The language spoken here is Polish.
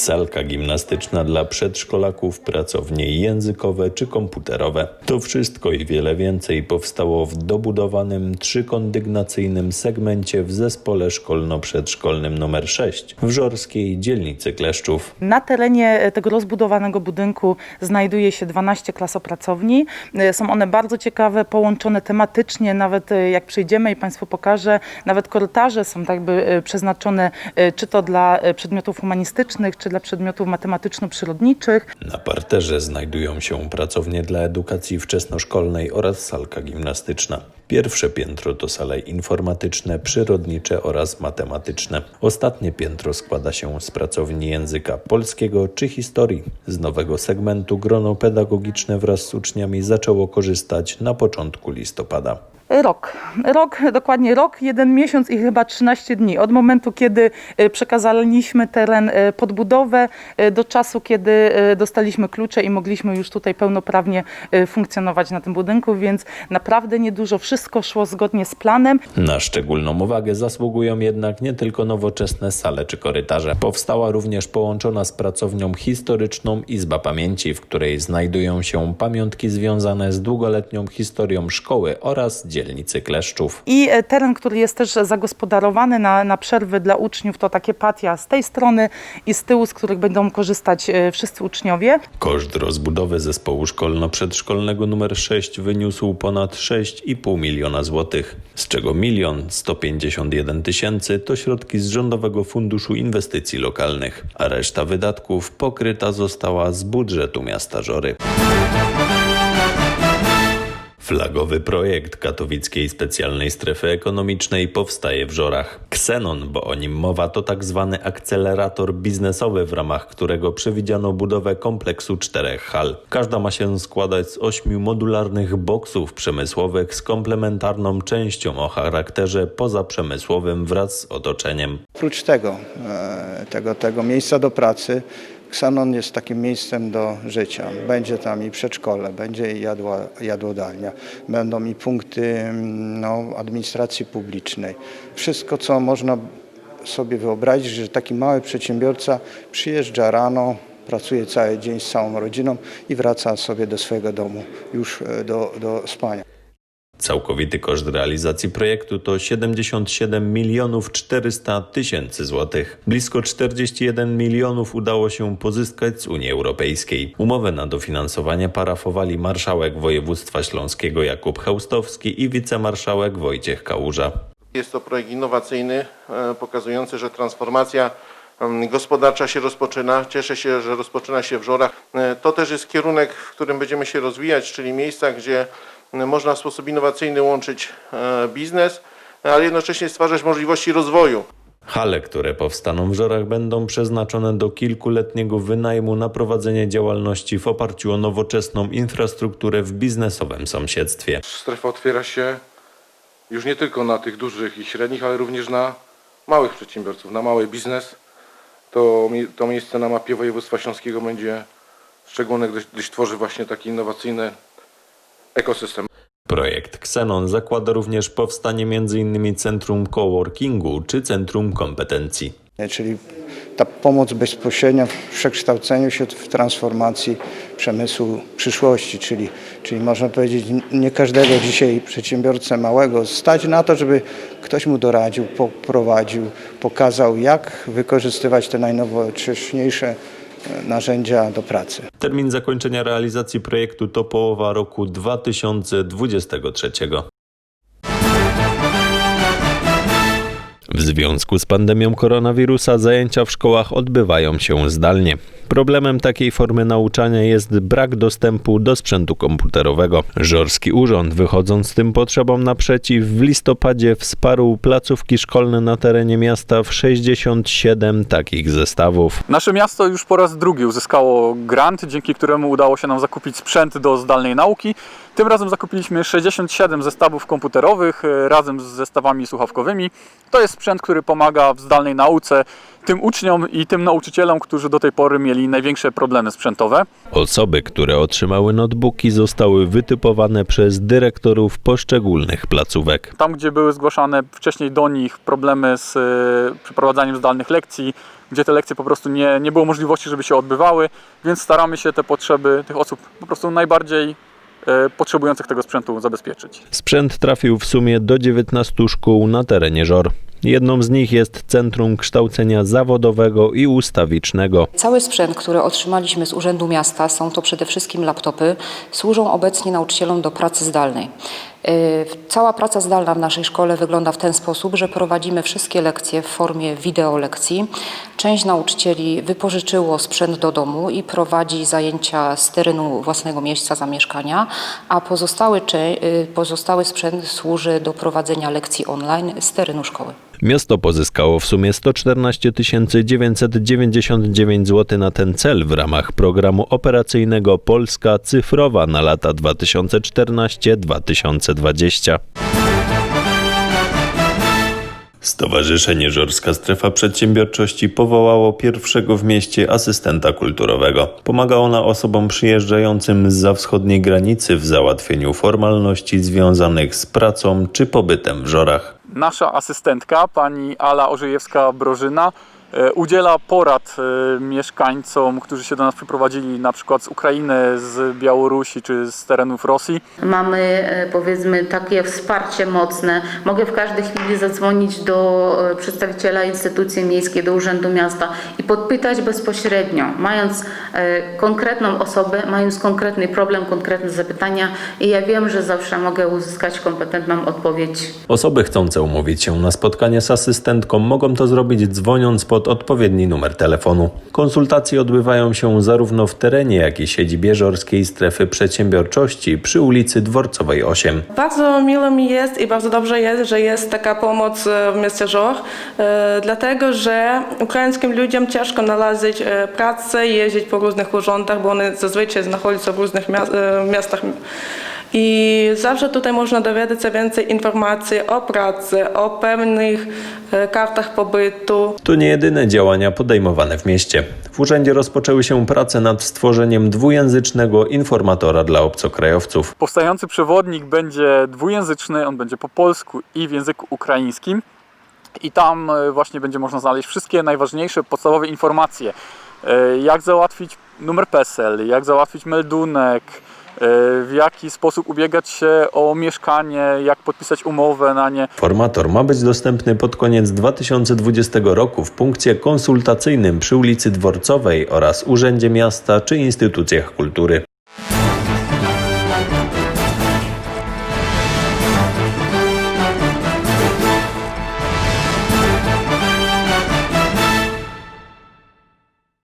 salka gimnastyczna dla przedszkolaków, pracownie językowe czy komputerowe. To wszystko i wiele więcej powstało w dobudowanym trzykondygnacyjnym segmencie w zespole szkolno-przedszkolnym nr 6 w Żorskiej dzielnicy Kleszczów. Na terenie tego rozbudowanego budynku znajduje się 12 klasopracowni. E, Są one bardzo ciekawe, połączone tematycznie, nawet e, jak przyjdziemy i Państwu pokażę, nawet korytarze są tak e, przeznaczone e, czy to dla e, przedmiotów humanistycznych, czy dla przedmiotów matematyczno-przyrodniczych. Na parterze znajdują się pracownie dla edukacji wczesnoszkolnej oraz salka gimnastyczna. Pierwsze piętro to sale informatyczne, przyrodnicze oraz matematyczne. Ostatnie piętro składa się z pracowni języka polskiego czy historii. Z nowego segmentu grono pedagogiczne wraz z uczniami zaczęło korzystać na początku listopada. Rok. Rok, dokładnie rok, jeden miesiąc i chyba 13 dni. Od momentu, kiedy e, przekazaliśmy teren e, pod budowę, e, do czasu, kiedy dostaliśmy klucze i mogliśmy już tutaj pełnoprawnie funkcjonować na tym budynku, więc naprawdę niedużo. Wszystko szło zgodnie z planem. Na szczególną uwagę zasługują jednak nie tylko nowoczesne sale czy korytarze. Powstała również połączona z pracownią historyczną Izba Pamięci, w której znajdują się pamiątki związane z długoletnią historią szkoły oraz dzielnicy Kleszczów. I e, teren, który jest też zagospodarowany na, na przerwy dla uczniów, to takie patia z tej strony i z tyłu, z których będą korzystać e, wszyscy uczniowie. Koszt rozbudowy zespołu szkolno-przedszkolnego nr 6 wyniósł ponad 6,5 miliona złotych, z czego milion 151 tysięcy to środki z Rządowego Funduszu Inwestycji Lokalnych, a reszta wydatków pokryta została z budżetu miasta Żory. Flagowy projekt katowickiej specjalnej strefy ekonomicznej powstaje w Żorach. Xenon, bo o nim mowa, to tak zwany akcelerator biznesowy, w ramach którego przewidziano budowę kompleksu czterech hal. Każda ma się składać z ośmiu modularnych boksów przemysłowych z komplementarną częścią o charakterze pozaprzemysłowym wraz z otoczeniem. Oprócz tego, e, tego, tego miejsca do pracy, Xanon jest takim miejscem do życia. Będzie tam i przedszkole, będzie i jadła, jadłodalnia, będą i punkty mm, no, administracji publicznej. Wszystko, co można sobie wyobrazić, że taki mały przedsiębiorca przyjeżdża rano, pracuje cały dzień z całą rodziną i wraca sobie do swojego domu już e, do, do spania. Całkowity koszt realizacji projektu to 77 milionów 400 tysięcy złotych. Blisko 41 milionów udało się pozyskać z Unii Europejskiej. Umowę na dofinansowanie parafowali marszałek województwa śląskiego Jakub Chełstowski i wicemarszałek Wojciech Kałuża. Jest to projekt innowacyjny, e, pokazujący, że transformacja em, gospodarcza się rozpoczyna. Cieszę się, że rozpoczyna się w Żorach. E, To też jest kierunek, w którym będziemy się rozwijać, czyli miejsca, gdzie można w sposób innowacyjny łączyć e, biznes, ale jednocześnie stwarzać możliwości rozwoju. Hale, które powstaną w Żorach, będą przeznaczone do kilkuletniego wynajmu na prowadzenie działalności w oparciu o nowoczesną infrastrukturę w biznesowym sąsiedztwie. Strefa otwiera się już nie tylko na tych dużych i średnich, ale również na małych przedsiębiorców, na mały biznes. To, to miejsce na mapie województwa śląskiego będzie szczególne, gdyż, gdyż tworzy właśnie taki innowacyjny ekosystem. Projekt Xenon zakłada również powstanie m.in. Centrum Coworkingu czy Centrum Kompetencji. czyli ta pomoc bezpośrednia w przekształceniu się w transformacji przemysłu przyszłości, czyli, czyli można powiedzieć nie każdego dzisiaj przedsiębiorcę małego stać na to, żeby ktoś mu doradził, poprowadził, pokazał jak wykorzystywać te najnowocześniejsze narzędzia do pracy. Termin zakończenia realizacji projektu to połowa roku 2023. W związku z pandemią koronawirusa zajęcia w szkołach odbywają się zdalnie. Problemem takiej formy nauczania jest brak dostępu do sprzętu komputerowego. Żorski Urząd, wychodząc tym potrzebom naprzeciw, w listopadzie wsparł placówki szkolne na terenie miasta w 67 takich zestawów. Nasze miasto już po raz drugi uzyskało grant, dzięki któremu udało się nam zakupić sprzęt do zdalnej nauki. Tym razem zakupiliśmy 67 zestawów komputerowych e, razem z zestawami słuchawkowymi. To jest sprzęt, który pomaga w zdalnej nauce tym uczniom i tym nauczycielom, którzy do tej pory mieli największe problemy sprzętowe. Osoby, które otrzymały notebooki, zostały wytypowane przez dyrektorów poszczególnych placówek. Tam, gdzie były zgłaszane wcześniej do nich problemy z e, przeprowadzaniem zdalnych lekcji, gdzie te lekcje po prostu nie, nie było możliwości, żeby się odbywały, więc staramy się te potrzeby tych osób po prostu najbardziej e, potrzebujących tego sprzętu zabezpieczyć. Sprzęt trafił w sumie do 19 szkół na terenie Żor. Jedną z nich jest Centrum Kształcenia Zawodowego i Ustawicznego. Cały sprzęt, który otrzymaliśmy z Urzędu Miasta, są to przede wszystkim laptopy, służą obecnie nauczycielom do pracy zdalnej. Yy, Cała praca zdalna w naszej szkole wygląda w ten sposób, że prowadzimy wszystkie lekcje w formie wideo lekcji. Część nauczycieli wypożyczyło sprzęt do domu i prowadzi zajęcia z terenu własnego miejsca zamieszkania, a pozostały, yy, pozostały sprzęt służy do prowadzenia lekcji online z terenu szkoły. Miasto pozyskało w sumie 114 999 zł na ten cel w ramach programu operacyjnego Polska Cyfrowa na lata 2014-2020. Stowarzyszenie Żorska Strefa Przedsiębiorczości powołało pierwszego w mieście asystenta kulturowego. Pomaga ona osobom przyjeżdżającym z wschodniej granicy w załatwieniu formalności związanych z pracą czy pobytem w Żorach. Nasza asystentka, pani Ala Orzejewska-Brożyna, udziela porad e, mieszkańcom, którzy się do nas przyprowadzili na przykład z Ukrainy, z Białorusi czy z terenów Rosji. Mamy e, powiedzmy takie wsparcie mocne. Mogę w każdej chwili zadzwonić do e, przedstawiciela instytucji miejskiej, do Urzędu Miasta i podpytać bezpośrednio, mając e, konkretną osobę, mając konkretny problem, konkretne zapytania i ja wiem, że zawsze mogę uzyskać kompetentną odpowiedź. Osoby chcące umówić się na spotkanie z asystentką mogą to zrobić dzwoniąc pod odpowiedni numer telefonu. Konsultacje odbywają się zarówno w terenie, jak i siedzibie Żorskiej Strefy Przedsiębiorczości przy ulicy Dworcowej 8. Bardzo miło mi jest i bardzo dobrze jest, że jest taka pomoc e, w mieście Żor, e, dlatego że ukraińskim ludziom ciężko znaleźć e, pracę, jeździć po różnych urządach, bo one zazwyczaj się w różnych mia- miastach. I zawsze tutaj można dowiedzieć się więcej informacji o pracy, o pewnych e, kartach pobytu. To nie jedyne działania podejmowane w mieście. W urzędzie rozpoczęły się prace nad stworzeniem dwujęzycznego informatora dla obcokrajowców. Powstający przewodnik będzie dwujęzyczny, on będzie po polsku i w języku ukraińskim. I tam e, właśnie będzie można znaleźć wszystkie najważniejsze podstawowe informacje. E, Jak załatwić numer PESEL, jak załatwić meldunek, w jaki sposób ubiegać się o mieszkanie, jak podpisać umowę na nie. Formator ma być dostępny pod koniec 2020 roku w punkcie konsultacyjnym przy ulicy Dworcowej oraz Urzędzie Miasta czy instytucjach kultury.